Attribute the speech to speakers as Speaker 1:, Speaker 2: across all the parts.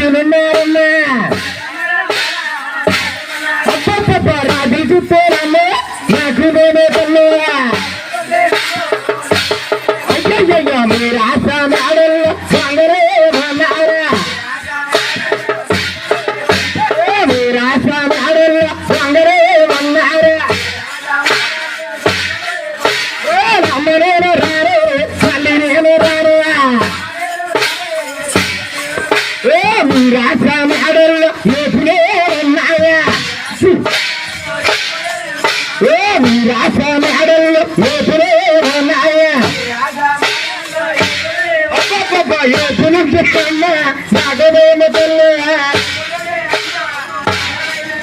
Speaker 1: doing more than that. అబ్బబ్బబ్బ, ఎప్పుడు చెప్తున్నా నాగదేమ తల్లి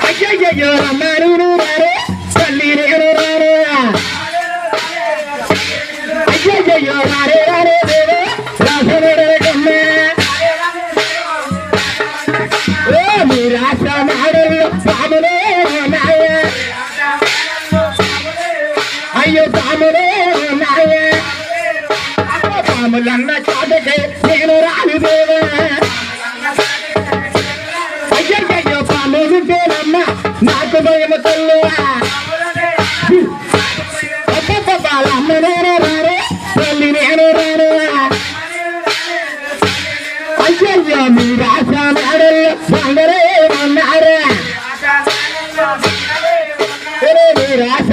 Speaker 1: అయ్యయ్యో రమ్మారు రారే తల్లి నేను రారే అయ్యయ్యో నాకు భయం తల్లువా అమ్మ నేను రారే తల్లి నేను అయ్యయ్యో ఉన్నారా. ఒరే మీ రాస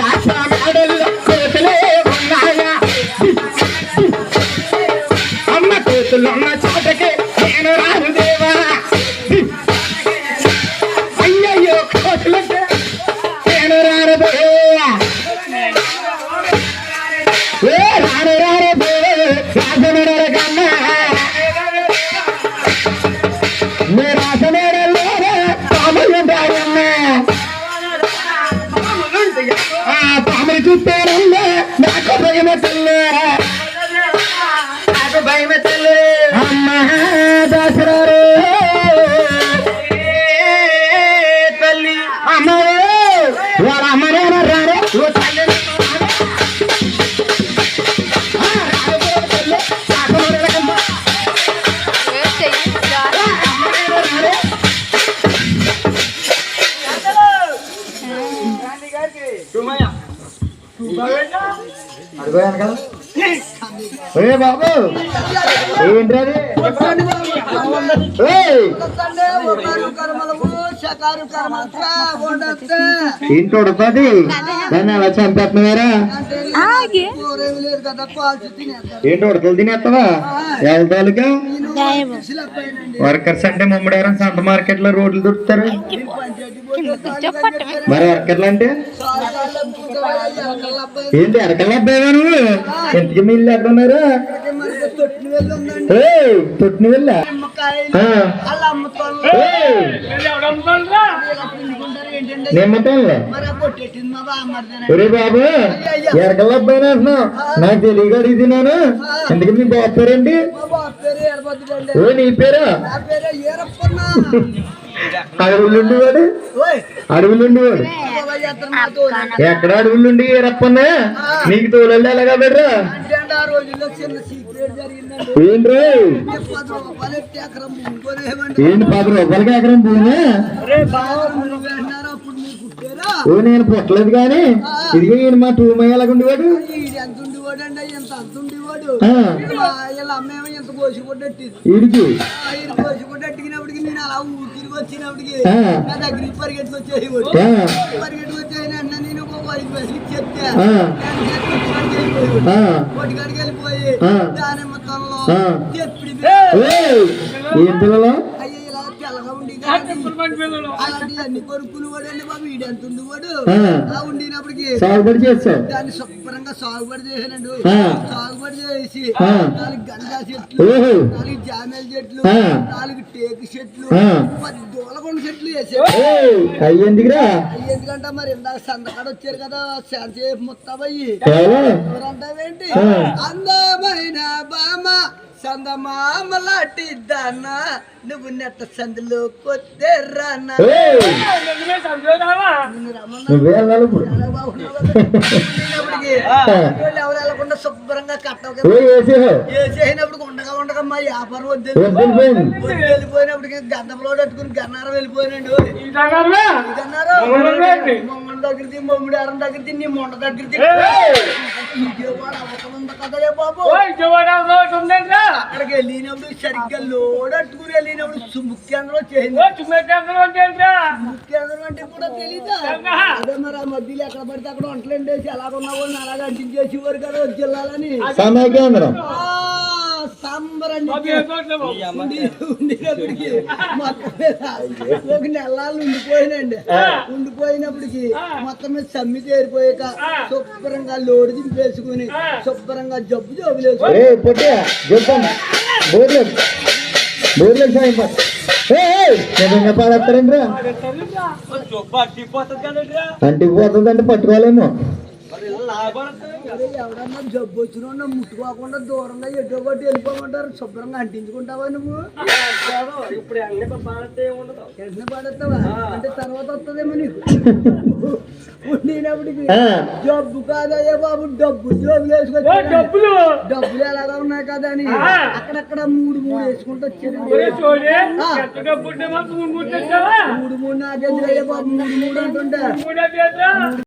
Speaker 1: I'm gonna ఏ బాబు? ఏంటది? ఏయ్, ఏంటి ఉడపది దాన్ని అలా చంపేస్తున్నారా ఏంటి ఉడకలు తినేస్తావా? వెళ్తాలుగా వర్కర్స్ అంటే ముమ్మడారం సంత మార్కెట్లో రోడ్లు దొరుకుతారు మరి వర్కర్లు అంటే? ఏంటి అరకల్ అబ్బాయివా నువ్వు ఇంటికి మీరు ఎక్కడ ఉన్నారు? ఏయ్, తొట్టిన వెళ్ళా? నిమ్మటంలో ఒరే బాబు ఎరకల్ అబ్బాయి అంటున్నావు. నాకు తెలియక అడిగినాను ఎందుకు మీ బాబు పేరేంటి? ఓ నీ పేరా? అడవులుండి వాడు? అడవులుండి వాడు? ఎక్కడ అడవులుండి ఏరప్పన్నా నీకు తోలల్లి ఎలాగా ఏంట్రా?
Speaker 2: కొనేయమండి.
Speaker 1: ఏంటి పది రూపాయలకి ఎకరం భూమి? ఓ నేను పుట్టలేదు కానీ ఇదిగో ఈయన మా ఎలాగుండేవాడు
Speaker 2: ఈడు ఎంత ఉండేవాడు? అండి వచ్చినప్పటికి. నా దగ్గరికి పరిగెత్తుకు వచ్చేవాడు
Speaker 1: ఆ,
Speaker 2: పరిగెత్తుకు వచ్చేయని అన్న నేను ఒక ఐదు పైసలు చెప్తే కొట్టుకాడికి వెళ్ళిపోయి. దాని మొత్తంలో
Speaker 1: ఏం పిల్లలు?
Speaker 2: అయ్యో ఉండి అన్ని కొనుక్కులు వాడండి బాబు ఈడు ఎంత ఉండేవాడు
Speaker 1: ఆ.
Speaker 2: ఆ ఉండినప్పటికి
Speaker 1: సాగుబడి చేస్తావు
Speaker 2: దాన్ని శుభ్రంగా సాగుబడి చేశానండి
Speaker 1: ఆ.
Speaker 2: సాగుబడి చేసి
Speaker 1: ఆ.
Speaker 2: నాలుగు గంగా చెట్లు
Speaker 1: ఓహో.
Speaker 2: నాలుగు జామేల చెట్లు
Speaker 1: ఆ.
Speaker 2: నాలుగు టేకు చెట్లు
Speaker 1: ఆ.
Speaker 2: పది దూలకొండ చెట్లు వేసాడు
Speaker 1: ఏయ్, అయ్యి ఎందుకురా
Speaker 2: ఎందుకంటే మరి ఇందాక సందకాడ వచ్చారు కదా శాంతి ముత్తాబయ్యి
Speaker 1: ఎవరు
Speaker 2: ఎవరంటావేంటి. అందమైన బామ సందమామలాటి దాన నువ్వు నెట్ట సందులో కొద్దే రానా
Speaker 1: ఏయ్,
Speaker 2: నిన్ను రమ్మన్నా.
Speaker 1: నువ్వే వెళ్ళాలి ఇప్పుడు.
Speaker 2: చాలా బాగున్నావు కదా. నేనప్పటికి వాళ్ళు ఎవరు వెళ్ళకుండా శుభ్రంగా కట్టవు చేయనప్పుడు ఉండగా ఉండగా మా వ్యాపారం వద్దు. వెళ్ళిపోయినప్పటికి గంధంలో కట్టుకుని గన్నారం వెళ్ళిపోయినాడు. మొమ్మడి దగ్గర మమ్మడి అరం దగ్గర నీ మొండ దగ్గర అక్కడికి వెళ్ళినప్పుడు సరిగ్గా లోడ్ అట్టుకుని వెళ్ళినప్పుడు సుముఖ్యంలో చేయండి ముఖ్యంగా అంటే కూడా తెలీదా? అదే మరి ఆ మధ్యలో ఎక్కడ పడితే అక్కడ వంటలు ఎండేసి ఎలాగున్నావో అని అలాగ అంటించేసేవారు కదా జిల్లాలని.
Speaker 1: సమయ కేంద్రం.
Speaker 2: ఉండినప్పటికి మొత్తం మీద ఒక నెలలు ఉండిపోయినండి ఉండిపోయినప్పటికి మొత్తం మీద సమ్మి చేరిపోయాక శుభ్రంగా లోడు దింపేసుకుని శుభ్రంగా జబ్బు జబ్బులు
Speaker 1: ఏ పొట్టి చెప్పండి బోర్లేదు బోర్లేదు సాయం పా. ఏ ఏ, నిజంగా పాడేస్తారంట్రా అంటికి పోతుందంటే పట్టుకోలేము
Speaker 2: ఎవరన్నా జబ్బు వచ్చిన ముట్టుకోకుండా దూరంగా ఎటో కొట్టి వెళ్ళిపోమంటారు. శుభ్రంగా అంటించుకుంటావా నువ్వు? వెంటనే పడేస్తావా? అంటే తర్వాత వస్తుందేమో నీకు. ఉండినప్పటికి
Speaker 1: ఆ,
Speaker 2: జబ్బు కాదయ్యా బాబు డబ్బు జబ్బులు వేసుకొచ్చి
Speaker 3: డబ్బులు?
Speaker 2: డబ్బులు ఎలాగా ఉన్నాయి కదా అని. అక్కడక్కడ మూడు మూడు వేసుకుంటూ
Speaker 3: మాకు మూడు మూడు తెచ్చావా
Speaker 2: మూడు మూడు నాకేంద్రయ్య బాబు మూడు మూడు అంటుంటే.